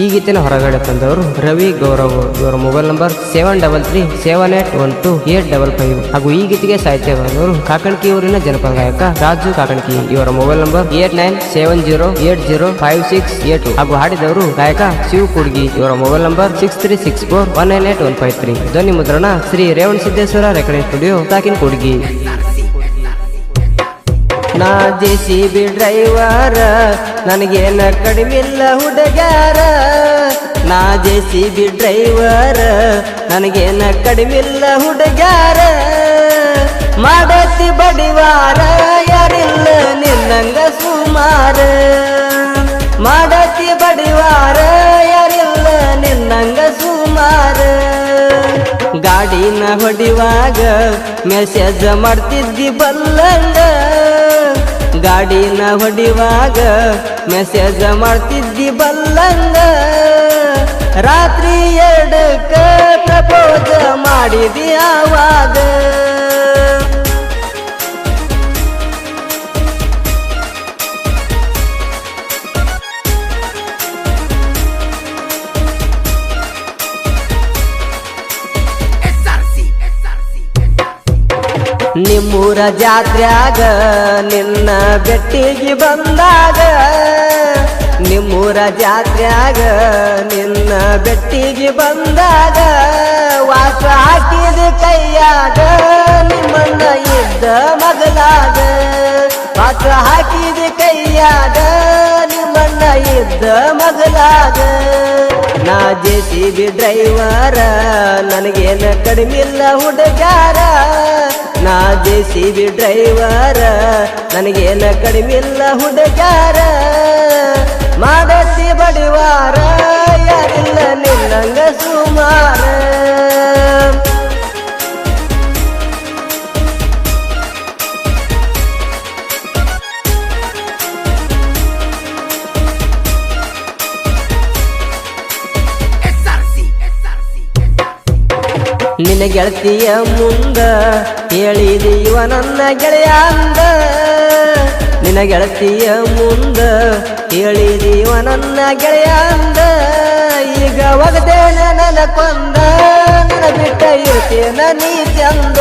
ಈ ಗೀತೆನ ಹೊರಗಡೆ ತಂದವರು ರವಿ ಗೌರವ್ ಇವರ mobile number seven double three seven eight one two eight double five ಹಾಗೂ ಈ ಗೀತೆಗೆ ಸಾಹಿತ್ಯ ಬರೆದವರು ಕಾಕಣಕಿ ಊರಿನ ಜನಪದ ಗಾಯಕ ರಾಜು ಕಾಕಣಕಿ. ಇವರ mobile number eight nine seven zero eight zero five six eight ಹಾಗೂ ಹಾಡಿದವರು ಗಾಯಕ ಶಿವ ಕುಡ್ಗಿ. ಇವರ mobile number six three six four one nine eight one five three ಧ್ವನಿ ಮುದ್ರಣ ಶ್ರೀ ರೇವಣ ಸಿದ್ದೇಶ್ವರ ರೆಕಾರ್ಡಿಂಗ್ ಸ್ಟುಡಿಯೋ ತಾಕಿನ ಕುಡ್ಗಿ. ನಾ ಜೆ ಸಿ ಬಿ ಡ್ರೈವರ, ನನಗೇನ ಕಡಿಮಿಲ್ಲ ಹುಡುಗ್ಯಾರ. ನಾ ಜೆ ಸಿ ಬಿ ಡ್ರೈವರ, ನನಗೇನ ಕಡಿಮಿಲ್ಲ ಹುಡುಗ್ಯಾರ. ಮಾಡತಿ ಬಡಿವಾರ, ಯಾರಿಲ್ಲ ನಿನ್ನಂಗ ಸುಮಾರ. ಮಾಡತಿ ಬಡಿವಾರ, ಯಾರಿಲ್ಲ ನಿನ್ನಂಗ ಸುಮಾರ. ಗಾಡಿನ ಹೊಡಿವಾಗ ಮೆಸೇಜ್ ಮಾಡ್ತಿದ್ದಿ ಬಲ್ಲಂಗ. ಗಾಡಿನ ಹೊಡಿವಾಗ ಮೆಸೇಜ್ ಮಾಡ್ತಿದ್ದಿ ಬಲ್ಲಂಗ. ರಾತ್ರಿ ಎರಡಕ್ಕೆ ಪ್ರಪೋಜ ಮಾಡಿದಿ ಆವಾಗ. ನಿಮ್ಮೂರ ಜಾತ್ರ್ಯಾಗ ನಿನ್ನ ಬೆಟ್ಟಿಗೆ ಬಂದಾಗ, ನಿಮ್ಮೂರ ಜಾತ್ರ್ಯಾಗ ನಿನ್ನ ಬೆಟ್ಟಿಗೆ ಬಂದಾಗ, ವಾಸ ಹಾಕಿದ ಕೈಯಾಗ, ನಿಮ್ಮನ್ನ ಇದ್ದ ಮಗಲಾಗ ವಾಸ ಹಾಕಿದ ಕೈಯಾಗ, ನಿಮ್ಮನ್ನ ಇದ್ದ ಮಗಲಾಗ ನಾ ಜೆ ಸಿ ಬಿ ಡ್ರೈವರ, ನನಗೇನ ಕಡಿಮಿಲ್ಲ ಹುಡುಗಾರ ನಾ ಜೆ ಸಿ ಬಿ ಡ್ರೈವರ ನನಗೇನ ಇಲ್ಲ ಹುಡುಗಾರ ನಿನ್ನ ಗೆಳತಿಯ ಮುಂದ ಹೇಳಿದೀವ ನನ್ನ ಗೆಳೆಯ ಅಂದ. ನಿನ್ನ ಗೆಳತಿಯ ಮುಂದ ಹೇಳಿದಿ ಇವ ನನ್ನ ಗೆಳೆಯ ಅಂದ. ಈಗ ಒಗದೇನ ನನ್ನ ಕೊಂದ, ನನ್ನ ಬಿಟ್ಟ ಇರ್ತೇನ ನೀ ಚಂದ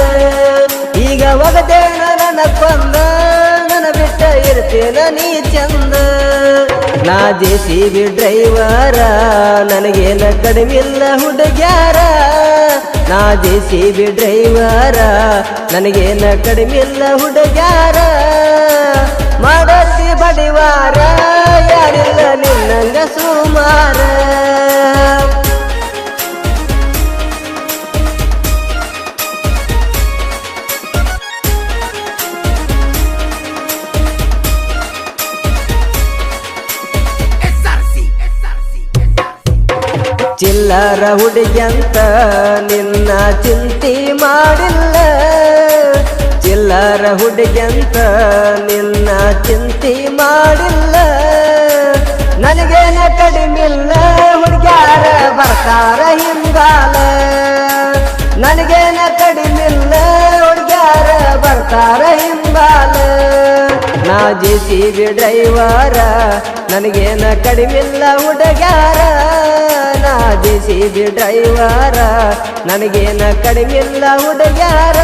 ಈಗ ಒಗದೇನ ನನ್ನ ಕೊಂದ, ನನ್ನ ಬಿಟ್ಟ ಇರ್ತೇನ ನೀ ಚಂದ ನಾ ಜೆ ಸಿ ಬಿ ಡ್ರೈವರ, ನನಗೇನ ಕಡಿಮಿಲ್ಲ ಹುಡುಗ್ಯಾರ. ನಾ ಜೆ ಬಿ ಡ್ರೈವರ ನನಗೇನ ಇಲ್ಲ ಹುಡುಗ್ಯಾರ. ಮಾಡಿ ಬಡಿವಾರ ಯಾರಿಲ್ಲ ನಿನ್ನಂಗ ಸುಮಾರ. ಚಿಲ್ಲರ ಹುಡುಗಿಯಂತ ನಿನ್ನ ಚಿಂತೆ ಮಾಡಿಲ್ಲ. ಚಿಲ್ಲರ ಹುಡುಗಿಯಂತ ನಿನ್ನ ಚಿಂತೆ ಮಾಡಿಲ್ಲ. ನನಗೇನ ಕಡಿಮಿಲ್ಲ ಹುಡುಗ್ಯಾರ ಬರ್ತಾರ ಹಿಂಗಾಲ. ನನಗೇನ ಕಡಿಮಿಲ್ಲ ಹುಡುಗ್ಯಾರ ಬರ್ತಾರ ಹಿಂಗಾಲ. ನಾ ಜಿ ಸಿ ಬಿ ಡ್ರೈವರ, ನನಗೇನ ಕಡಿಮಿಲ್ಲ ಹುಡುಗ್ಯಾರ ಜೆ ಬಿ ಡ್ರೈವರ ನನಗೇನ ಕಡಿಮಿಲ್ಲ ಹುಡುಗ್ಯಾರ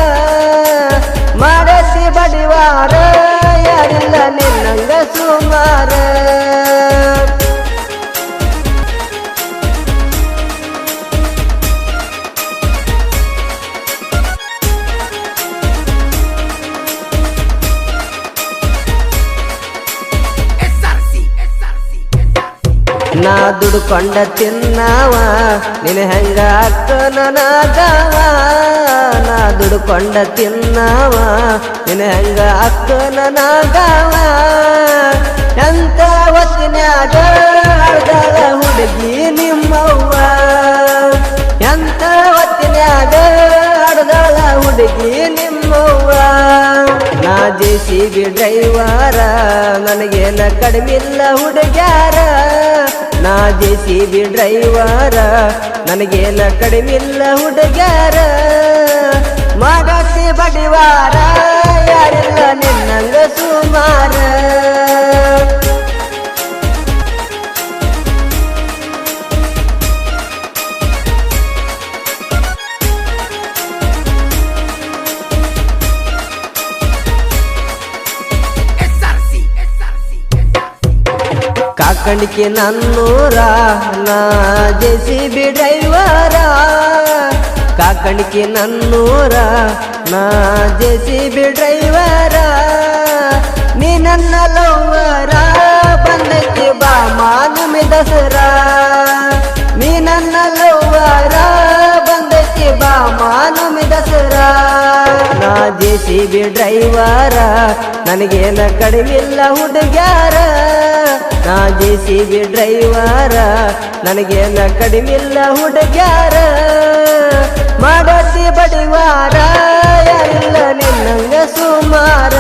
ಮಾಡಿಸಿ ಬಡಿವಾರ ಯಾರಿಲ್ಲ ನಿನ್ನಂಗ ಸುಮಾರ. ನಾ ದುಡ್ಕೊಂಡ ತಿನ್ನವ ನಿನ ಹೆಂಗ ನನಗವ ನಾ ದುಡ್ಕೊಂಡ ತಿನ್ನವ ನಿನ ಹೆಂಗ ನನಗವ ಎಂತ ಹೊತ್ತಿನ್ಯಾಗ ಅರ್ಧದ ಹುಡುಗಿ ನಿಮ್ಮವ್ವ? ಎಂತ ಹೊತ್ತಿನ್ಯಾಗ ಅರ್ಧದ ಹುಡುಗಿ ನಿಮ್ಮವ್ವ? ನಾ ಜೆ ಸಿ ಬಿ ಡ್ರೈವರ, ನನಗೇನ ಕಡಿಮಿಲ್ಲ ಹುಡುಗ್ಯಾರ. ನಾ ಜೆ ಸಿ ಬಿ ಡ್ರೈವರ, ನನಗೇನ ಕಡಿಮಿಲ್ಲ ಹುಡುಗ್ಯಾರ. ಮಾಡಿ ಬಡಿವಾರ ಕಾಕಂಡಿಕೆ ನನ್ನೂರ, ನಾ ಜೆ ಸಿ ಬಿ ಡ್ರೈವರ. ಕಾಕಂಡಿಕೆ ನನ್ನೂರ, ನಾ ಜೆ ಸಿ ಬಿ ಡ್ರೈವರ. ನೀ ನನ್ನ ಲೋವರ, ಬಂದಕ್ಕೆ ಬಾ ಮಾನಮಿ ದಸರಾ. ನೀ ನನ್ನ ಲೋವರ, ಬಂದಕ್ಕೆ ಬಾ ಮಾನಮಿ ದಸರಾ. ನಾ ಜೆ ಸಿ ಬಿ ಡ್ರೈವರ, ನನಗೇನ ಕಡಿಮಿಲ್ಲ ಹುಡುಗ್ಯಾರ. ನಾ ಜೆ ಸಿ ಬಿ ಡ್ರೈವರ ನನಗೇನ ಕಡಿಮಿಲ್ಲ ಹುಡುಗ್ಯಾರ. ಮಾಡತಿ ಬಡಿವಾರ ಎಲ್ಲ ನಿನ್ನಂಗ ಸುಮಾರ.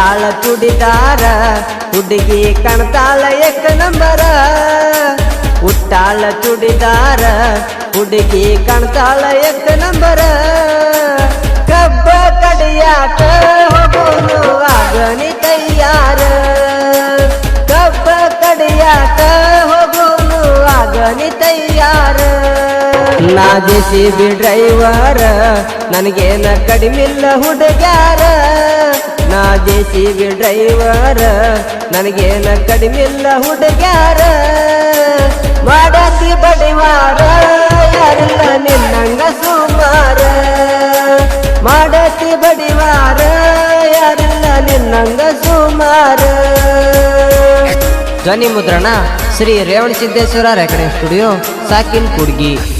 ಹುಟ್ಟಾಳ ತುಡಿದಾರ ಹುಡುಗಿ ಕಣ್ತಾಳ ಎಕ್ಕ ನಂಬರ. ಹುಟ್ಟಾಳ ತುಡಿದಾರ ಹುಡುಗಿ ಕಣ್ತಾಳ ಎಕ್ಕ ನಂಬರ. ಕಬ್ಬ ಕಡಿಯಾಕ ಹೋಗೋನು ಆಗನಿ ತಯ್ಯಾರ ಕಬ್ಬ ಕಡಿಯಾಕ ಹೋಗೋನು ಆಗನಿ ತಯ್ಯಾರ ನಾ ಜೆ ಸಿ ಬಿ ಡ್ರೈವರ, ನನಗೇನ ಕಡಿಮಿಲ್ಲ ಹುಡುಗ್ಯಾರ. ನಾ ಜೆ ಸಿ ಬಿ ಡ್ರೈವರ, ನನಗೇನ ಕಡಿಮಿಲ್ಲ ಹುಡುಗ್ಯಾರ. ಮಾಡತಿ ಬಡಿವಾರ, ಯಾರಿಲ್ಲ ನಿನ್ನಂಗ ಸುಮಾರ. ಮಾಡತಿ ಬಡಿವಾರ, ಯಾರಿಲ್ಲ ನಿನ್ನಂಗ ಸುಮಾರ. ಧ್ವನಿ ಮುದ್ರಣ ಶ್ರೀ ರೇವಣ ಸಿದ್ದೇಶ್ವರ ರೆಕಡೆ ಸ್ಟುಡಿಯೋ, ಸಾಕಿನ್ ಕುಡ್ಗಿ.